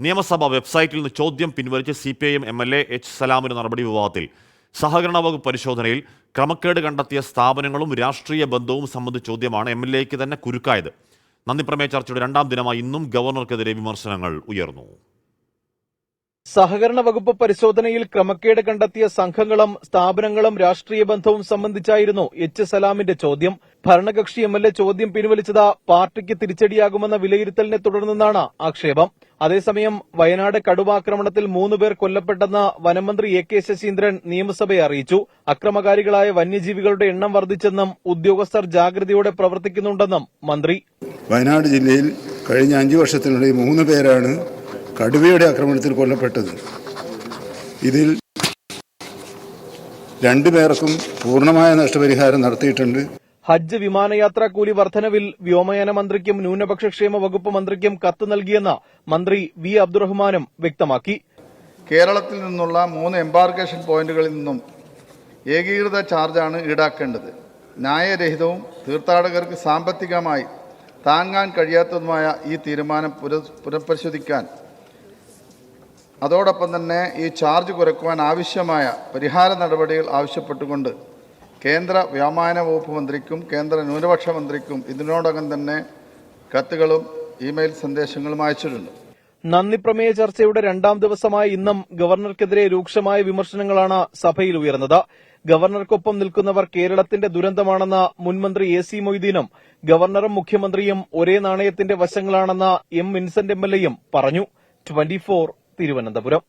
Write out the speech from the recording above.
നിയമസഭ വെബ്സൈറ്റിൽ നിന്ന് ചോദ്യം പിൻവലിച്ച് C P I M M L A H സലാമിന്റെ നടപടി വിവാദത്തിൽ സഹകരണ വകുപ്പ് പരിശോധനയിൽ ക്രമക്കേട് കണ്ടെത്തിയ സ്ഥാപനങ്ങളും രാഷ്ട്രീയ ബന്ധവും സംബന്ധിച്ച ചോദ്യമാണ് എം എൽ എക്ക് തന്നെ കുരുക്കായത്. നന്ദിപ്രമേയ ചർച്ചയുടെ രണ്ടാം ദിനമായി ഇന്നും ഗവർണർക്കെതിരെ വിമർശനങ്ങൾ ഉയർന്നു. സഹകരണ വകുപ്പ് പരിശോധനയിൽ ക്രമക്കേട് കണ്ടെത്തിയ സംഘങ്ങളും സ്ഥാപനങ്ങളും രാഷ്ട്രീയ ബന്ധവും സംബന്ധിച്ചായിരുന്നു എച്ച് സലാമിന്റെ ചോദ്യം. ഭരണകക്ഷി എം എൽ എ ചോദ്യം പിൻവലിച്ചത് പാർട്ടിക്ക് തിരിച്ചടിയാകുമെന്ന വിലയിരുത്തലിനെ തുടർന്നാണ് ആക്ഷേപം. അതേസമയം വയനാട് കടുവാക്രമണത്തിൽ മൂന്നുപേർ കൊല്ലപ്പെട്ടെന്ന് വനമന്ത്രി എ കെ ശശീന്ദ്രൻ നിയമസഭയെ അറിയിച്ചു. അക്രമകാരികളായ വന്യജീവികളുടെ എണ്ണം വർദ്ധിച്ചെന്നും ഉദ്യോഗസ്ഥർ ജാഗ്രതയോടെ പ്രവർത്തിക്കുന്നുണ്ടെന്നും മന്ത്രി. വയനാട് ജില്ലയിൽ കഴിഞ്ഞ അഞ്ചു വർഷത്തിനുള്ളിൽ മൂന്ന് പേരാണ് കടുവയുടെ ആക്രമണത്തിൽ കൊല്ലപ്പെട്ടത്. ഇതിൽ രണ്ടു പേർക്കും പൂർണമായ നഷ്ടപരിഹാരം നടത്തിയിട്ടുണ്ട്. ഹജ്ജ് വിമാനയാത്രാ കൂലി വർധനവിൽ വ്യോമയാന മന്ത്രിക്കും ന്യൂനപക്ഷ ക്ഷേമ വകുപ്പ് മന്ത്രിക്കും കത്ത് നൽകിയെന്ന് മന്ത്രി വി. അബ്ദുറഹ്മാനും വ്യക്തമാക്കി. കേരളത്തിൽ നിന്നുള്ള മൂന്ന് എംബാർക്കേഷൻ പോയിന്റുകളിൽ നിന്നും ഏകീകൃത ചാർജാണ് ഈടാക്കേണ്ടത്. ന്യായരഹിതവും തീർത്ഥാടകർക്ക് സാമ്പത്തികമായി താങ്ങാൻ കഴിയാത്തതുമായ ഈ തീരുമാനം പുനഃപരിശോധിക്കാൻ അതോടൊപ്പം തന്നെ ഈ ചാർജ് കുറയ്ക്കുവാൻ ആവശ്യമായ പരിഹാര നടപടികൾ ആവശ്യപ്പെട്ടുകൊണ്ട് കേന്ദ്ര വ്യോമയാന വകുപ്പ് മന്ത്രിക്കും കേന്ദ്ര ന്യൂനപക്ഷ മന്ത്രിക്കും ഇതിനോടകം തന്നെ കത്തുകളും ഇമെയിൽ സന്ദേശങ്ങളും അയച്ചിട്ടുണ്ട്. നന്ദി പ്രമേയ ചർച്ചയുടെ രണ്ടാം ദിവസമായ ഇന്നും ഗവർണർക്കെതിരെ രൂക്ഷമായ വിമർശനങ്ങളാണ് സഭയിൽ ഉയർന്നത്. ഗവർണർക്കൊപ്പം നിൽക്കുന്നവർ കേരളത്തിന്റെ ദുരന്തമാണെന്ന മുൻമന്ത്രി എ സി മൊയ്തീനും ഗവർണറും മുഖ്യമന്ത്രിയും ഒരേ നാണയത്തിന്റെ വശങ്ങളാണെന്ന എം വിൻസെന്റ് എം എൽ എയും പറഞ്ഞു. ട്വന്റി തിരുവനന്തപുരം